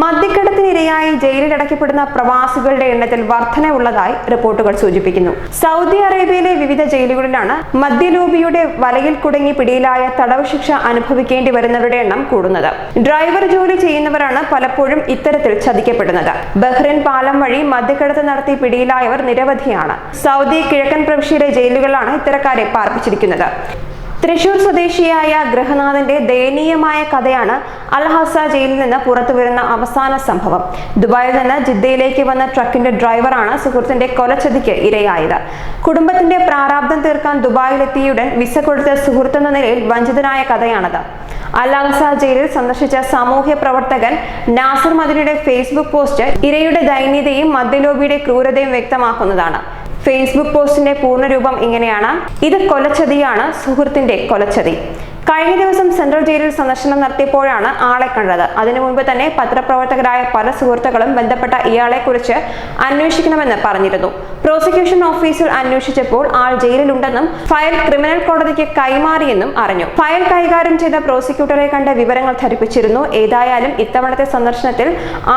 മദ്യക്കടത്തിനിരയായി ജയിലിൽ അടയ്ക്കപ്പെടുന്ന പ്രവാസികളുടെ എണ്ണത്തിൽ വർധനയുള്ളതായി റിപ്പോർട്ടുകൾ സൂചിപ്പിക്കുന്നു. സൗദി അറേബ്യയിലെ വിവിധ ജയിലുകളിലാണ് മദ്യലോബിയുടെ വലയിൽ കുടുങ്ങി പിടിയിലായ തടവ് ശിക്ഷ അനുഭവിക്കേണ്ടി വരുന്നവരുടെ എണ്ണം കൂടുന്നത്. ഡ്രൈവർ ജോലി ചെയ്യുന്നവരാണ് പലപ്പോഴും ഇത്തരത്തിൽ ചതിക്കപ്പെടുന്നത്. ബഹ്റിൻ പാലം വഴി മദ്യക്കടത്ത് നടത്തി പിടിയിലായവർ നിരവധിയാണ്. സൗദി കിഴക്കൻ പ്രവിശ്യയിലെ ജയിലുകളാണ് ഇത്തരക്കാരെ പാർപ്പിച്ചിരിക്കുന്നത്. തൃശൂർ സ്വദേശിയായ ഗൃഹനാഥന്റെ ദയനീയമായ കഥയാണ് അൽഹസ ജയിലിൽ നിന്ന് പുറത്തു വരുന്ന അവസാന സംഭവം. ദുബായിൽ നിന്ന് ജിദ്ദയിലേക്ക് വന്ന ട്രക്കിന്റെ ഡ്രൈവറാണ് സുഹൃത്തിന്റെ കൊലച്ചതിക്ക് ഇരയായത്. കുടുംബത്തിന്റെ പ്രാരാബ്ദം തീർക്കാൻ ദുബായിലെത്തിയുടൻ വിസ കൊടുത്ത സുഹൃത്തെന്ന നിലയിൽ വഞ്ചിതനായ കഥയാണത്. അൽഹസ ജയിലിൽ സന്ദർശിച്ച സാമൂഹ്യ പ്രവർത്തകൻ നാസർ മദിനിയുടെ ഫേസ്ബുക്ക് പോസ്റ്റ് ഇരയുടെ ദൈന്യതയും മദ്യലോബിയുടെ ക്രൂരതയും വ്യക്തമാക്കുന്നതാണ്. ഫേസ്ബുക്ക് പോസ്റ്റിന്റെ പൂർണരൂപം ഇങ്ങനെയാണ്. ഇത് കൊലച്ചതിയാണ് സുഹൃത്തിന്റെ കൊലച്ചതി. കഴിഞ്ഞ ദിവസം സെൻട്രൽ ജയിലിൽ സന്ദർശനം നടത്തിയപ്പോഴാണ് ആളെ കണ്ടത്. അതിനു മുൻപ് തന്നെ പത്രപ്രവർത്തകരായ പല സുഹൃത്തുക്കളും ബന്ധപ്പെട്ട ഇയാളെ കുറിച്ച് അന്വേഷിക്കണമെന്ന് പറഞ്ഞിരുന്നു. പ്രോസിക്യൂഷൻ ഓഫീസർ അന്വേഷിച്ചപ്പോൾ ആൾ ജയിലിലുണ്ടെന്നും ഫയൽ ക്രിമിനൽ കോടതിക്ക് കൈമാറിയെന്നും അറിഞ്ഞു. ഫയൽ കൈകാര്യം ചെയ്ത പ്രോസിക്യൂട്ടറെ കണ്ട വിവരങ്ങൾ ധരിപ്പിച്ചിരുന്നു. ഏതായാലും ഇത്തവണത്തെ സന്ദർശനത്തിൽ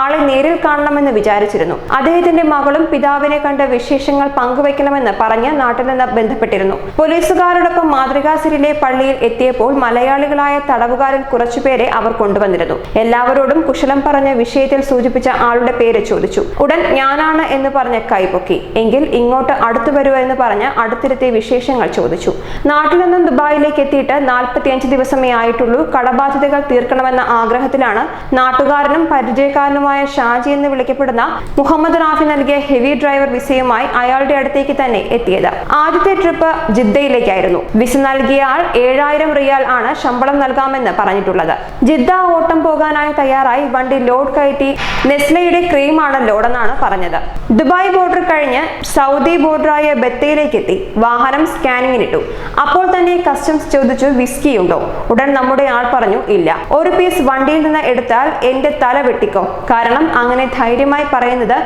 ആളെ നേരിൽ കാണണമെന്ന് വിചാരിച്ചിരുന്നു. അദ്ദേഹത്തിന്റെ മകളും പിതാവിനെ കണ്ട വിശേഷങ്ങൾ പങ്കുവയ്ക്കണമെന്ന് പറഞ്ഞ് നാട്ടിൽ നിന്ന് ബന്ധപ്പെട്ടിരുന്നു. പോലീസുകാരോടൊപ്പം മാതൃകാസിരിലെ പള്ളിയിൽ എത്തിയപ്പോൾ മലയാളികളായ തടവുകാരിൽ കുറച്ചുപേരെ അവർ കൊണ്ടുവന്നിരുന്നു. എല്ലാവരോടും കുശലം പറഞ്ഞ വിഷയത്തിൽ സൂചിപ്പിച്ച ആളുടെ പേര് ചോദിച്ചു. ഉടൻ ഞാനാണ് എന്ന് പറഞ്ഞ് കൈപൊക്കി. എങ്കിൽ ഇങ്ങോട്ട് അടുത്തു വരൂ എന്ന് പറഞ്ഞ് അടുത്തിരുത്തി വിശേഷങ്ങൾ ചോദിച്ചു. നാട്ടിൽ നിന്നും ദുബായിലേക്ക് എത്തിയിട്ട് നാൽപ്പത്തിയഞ്ച് ദിവസമേ ആയിട്ടുള്ളൂ. കടബാധ്യതകൾ തീർക്കണമെന്ന ആഗ്രഹത്തിലാണ് നാട്ടുകാരനും പരിചയക്കാരനുമായ ഷാജി എന്ന് വിളിക്കപ്പെടുന്ന മുഹമ്മദ് റാഫി നൽകിയ ഹെവി ഡ്രൈവർ വിസയുമായി അയാളുടെ അടുത്തേക്ക് തന്നെ എത്തിയത്. ആദ്യത്തെ ട്രിപ്പ് ജിദ്ദയിലേക്കായിരുന്നു. വിസ നൽകിയ ആൾ ഏഴായിരം റിയാൽ ആണ് ശമ്പളം നൽകാമെന്ന് പറഞ്ഞിട്ടുള്ളത്. ജിദ്ദ ഓട്ടം പോകാനായി തയ്യാറായി വണ്ടി ലോഡ് കയറ്റി നെസ്ലയുടെ ക്രീമാണ് ലോഡെന്നാണ് പറഞ്ഞത്. ദുബായ് ബോർഡർ കഴിഞ്ഞ് സൗദി ബോർഡറായ ബത്തയിലേക്ക് എത്തി വാഹനം സ്കാനിങ്ങിനിട്ടു. അപ്പോൾ തന്നെ കസ്റ്റംസ് ചോദിച്ചു വിസ്കി ഉണ്ടോ? ഉടൻ നമ്മുടെ ആൾ പറഞ്ഞു ഇല്ല. ഒരു പീസ് വണ്ടിയിൽ നിന്ന് എടുത്താൽ എന്റെ തല വെട്ടിക്കോ. കാരണം അങ്ങനെ ധൈര്യമായി പറയുന്നത്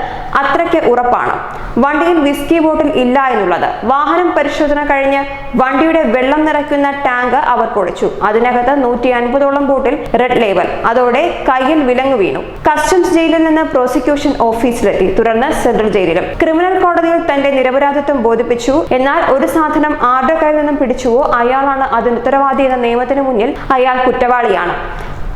അത്രയ്ക്ക് ഉറപ്പാണ്. വണ്ടിയിൽ വിസ്കി ബോട്ടിൽ ഇല്ല എന്നുള്ളത്. വാഹനം പരിശോധന കഴിഞ്ഞ് വണ്ടിയുടെ വെള്ളം നിറയ്ക്കുന്ന ടാങ്ക് അവർ പൊളിച്ചു അതിനകത്ത് നൂറ്റി അൻപതോളം ബോട്ടിൽ റെഡ് ലേബൽ. അതോടെ കയ്യിൽ വിലങ്ങ് വീണു. കസ്റ്റംസ് ജയിലിൽ നിന്ന് പ്രോസിക്യൂഷൻ ഓഫീസിലെത്തി. തുടർന്ന് സെൻട്രൽ ജയിലിലും. ക്രിമിനൽ കോടതിയിൽ തന്റെ നിരപരാധിത്വം ബോധിപ്പിച്ചു. എന്നാൽ ഒരു സാധനം ആരുടെ കയ്യിൽ നിന്നും പിടിച്ചുവോ അയാളാണ് അതിന് ഉത്തരവാദി എന്ന നിയമത്തിന് മുന്നിൽ അയാൾ കുറ്റവാളിയാണ്.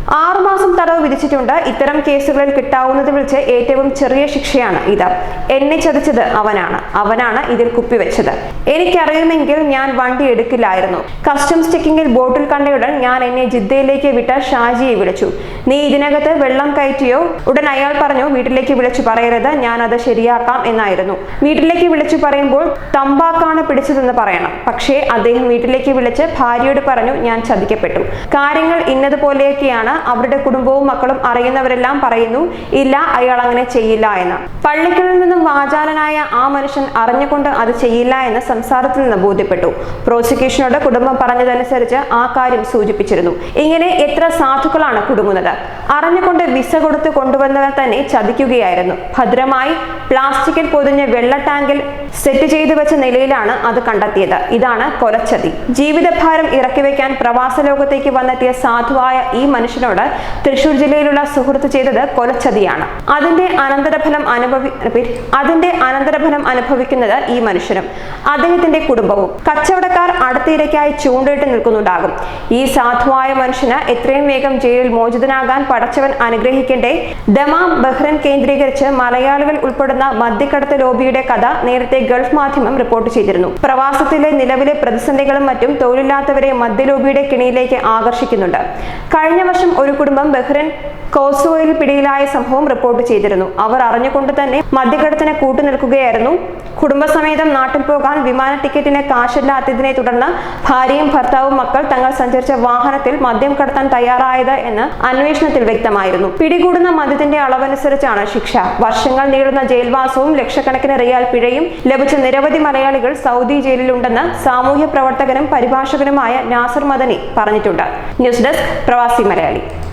ആറുമാസം തടവ് വിധിച്ചിട്ടുണ്ട്. ഇത്തരം കേസുകളിൽ കിട്ടാവുന്നത് വിളിച്ച് ഏറ്റവും ചെറിയ ശിക്ഷയാണ് ഇത്. എന്നെ ചതിച്ചത് അവനാണ്. അവനാണ് ഇതിൽ കുപ്പിവെച്ചത്. എനിക്കറിയുമെങ്കിൽ ഞാൻ വണ്ടി എടുക്കില്ലായിരുന്നു. കസ്റ്റംസ് ചെക്കിങ്ങിൽ ബോട്ടിൽ കണ്ടയുടൻ ഞാൻ എന്നെ ജിദ്ദയിലേക്ക് വിട്ട ഷാജിയെ വിളിച്ചു. നീ ഇതിനകത്ത് വെള്ളം കയറ്റിയോ? ഉടൻ അയാൾ പറഞ്ഞു വീട്ടിലേക്ക് വിളിച്ചു പറയരുത്. ഞാൻ അത് ശരിയാക്കാം എന്നായിരുന്നു. വീട്ടിലേക്ക് വിളിച്ചു പറയുമ്പോൾ തമ്പാക്കാണ് പിടിച്ചതെന്ന് പറയണം. പക്ഷേ അദ്ദേഹം വീട്ടിലേക്ക് വിളിച്ച് ഭാര്യയോട് പറഞ്ഞു ഞാൻ ചതിക്കപ്പെട്ടു. കാര്യങ്ങൾ ഇന്നതുപോലെയൊക്കെയാണ്. അവരുടെ കുടുംബവും മക്കളും അറിയുന്നവരെല്ലാം പറയുന്നു ഇല്ല അയാൾ അങ്ങനെ ചെയ്യില്ല എന്ന്. പള്ളിക്കുള്ളിൽ നിന്നും വാചാലനായ ആ മനുഷ്യൻ അറിഞ്ഞുകൊണ്ട് അത് ചെയ്യില്ല എന്ന് സംസാരത്തിൽ നിന്ന് ബോധ്യപ്പെട്ടു. പ്രോസിക്യൂഷനോട് കുടുംബം പറഞ്ഞതനുസരിച്ച് ആ കാര്യം സൂചിപ്പിച്ചിരുന്നു. ഇങ്ങനെ എത്ര സാധുക്കളാണ് കുടുങ്ങുന്നത്. അറിഞ്ഞുകൊണ്ട് വിസ കൊടുത്ത് കൊണ്ടുവന്നവർ തന്നെ ചതിക്കുകയായിരുന്നു. ഭദ്രമായി പ്ലാസ്റ്റിക്കിൽ പൊതിഞ്ഞ വെള്ള ടാങ്കിൽ സെറ്റ് ചെയ്തു വെച്ച നിലയിലാണ് അത് കണ്ടെത്തിയത്. ഇതാണ് കൊലച്ചതി. ജീവിതഭാരം ഇറക്കി വെക്കാൻ പ്രവാസ ലോകത്തേക്ക് വന്നെത്തിയ സാധുവായ ഈ മനുഷ്യനോട് തൃശൂർ ജില്ലയിലുള്ള സുഹൃത്ത് ചെയ്തത് കൊലച്ചതിയാണ്. അതിന്റെ അനന്തരഫലം അനുഭവി. അതിന്റെ അനന്തരഫലം അനുഭവിക്കുന്നത് ഈ മനുഷ്യനും അദ്ദേഹത്തിന്റെ കുടുംബവും. കച്ചവടക്കാർ അടുത്തിരയ്ക്കായി ചൂണ്ടിട്ട് നിൽക്കുന്നുണ്ടാകും. ഈ സാധുവായ മനുഷ്യന് എത്രയും വേഗം ജയിലിൽ മോചിതനാകാൻ പടച്ചവൻ അനുഗ്രഹിക്കണ്ടേ. ദമാം ബഹ്റൻ കേന്ദ്രീകരിച്ച് മലയാളികൾ ഉൾപ്പെടുന്ന മദ്യക്കടത്ത് ലോബിയുടെ കഥ നേരത്തെ ഗൾഫ് മാധ്യമം റിപ്പോർട്ട് ചെയ്തിരുന്നു. പ്രവാസത്തിലെ നിലവിലെ പ്രതിസന്ധികളും മറ്റും തൊഴിലില്ലാത്തവരെ മദ്യലോബിയുടെ കിണിയിലേക്ക് ആകർഷിക്കുന്നുണ്ട്. കഴിഞ്ഞ വർഷം ഒരു കുടുംബം ബഹ്റൈൻ കോസോയിൽ പിടിയിലായ സംഭവം റിപ്പോർട്ട് ചെയ്തിരുന്നു. അവർ അറിഞ്ഞുകൊണ്ട് തന്നെ മദ്യകടത്തിന് കൂട്ടുനിൽക്കുകയായിരുന്നു. കുടുംബസമേതം നാട്ടിൽ പോകാൻ വിമാന ടിക്കറ്റിന് കാശില്ലാത്തതിനെ തുടർന്ന് ഭാര്യയും ഭർത്താവും മക്കൾ തങ്ങൾ സഞ്ചരിച്ച വാഹനത്തിൽ മദ്യം കടത്താൻ തയ്യാറായത് എന്ന് അന്വേഷണത്തിൽ വ്യക്തമായിരുന്നു. പിടികൂടുന്ന മദ്യത്തിന്റെ അളവനുസരിച്ചാണ് ശിക്ഷ. വർഷങ്ങൾ നീളുന്ന ജയിൽവാസവും ലക്ഷക്കണക്കിന് റിയാൽ പിഴയും ലഭിച്ച നിരവധി മലയാളികൾ സൗദി ജയിലിലുണ്ടെന്ന് സാമൂഹ്യ പ്രവർത്തകനും പരിഭാഷകനുമായ നാസർ മദനി പറഞ്ഞിട്ടുണ്ട്. ന്യൂസ് ഡെസ്ക് പ്രവാസി മലയാളി.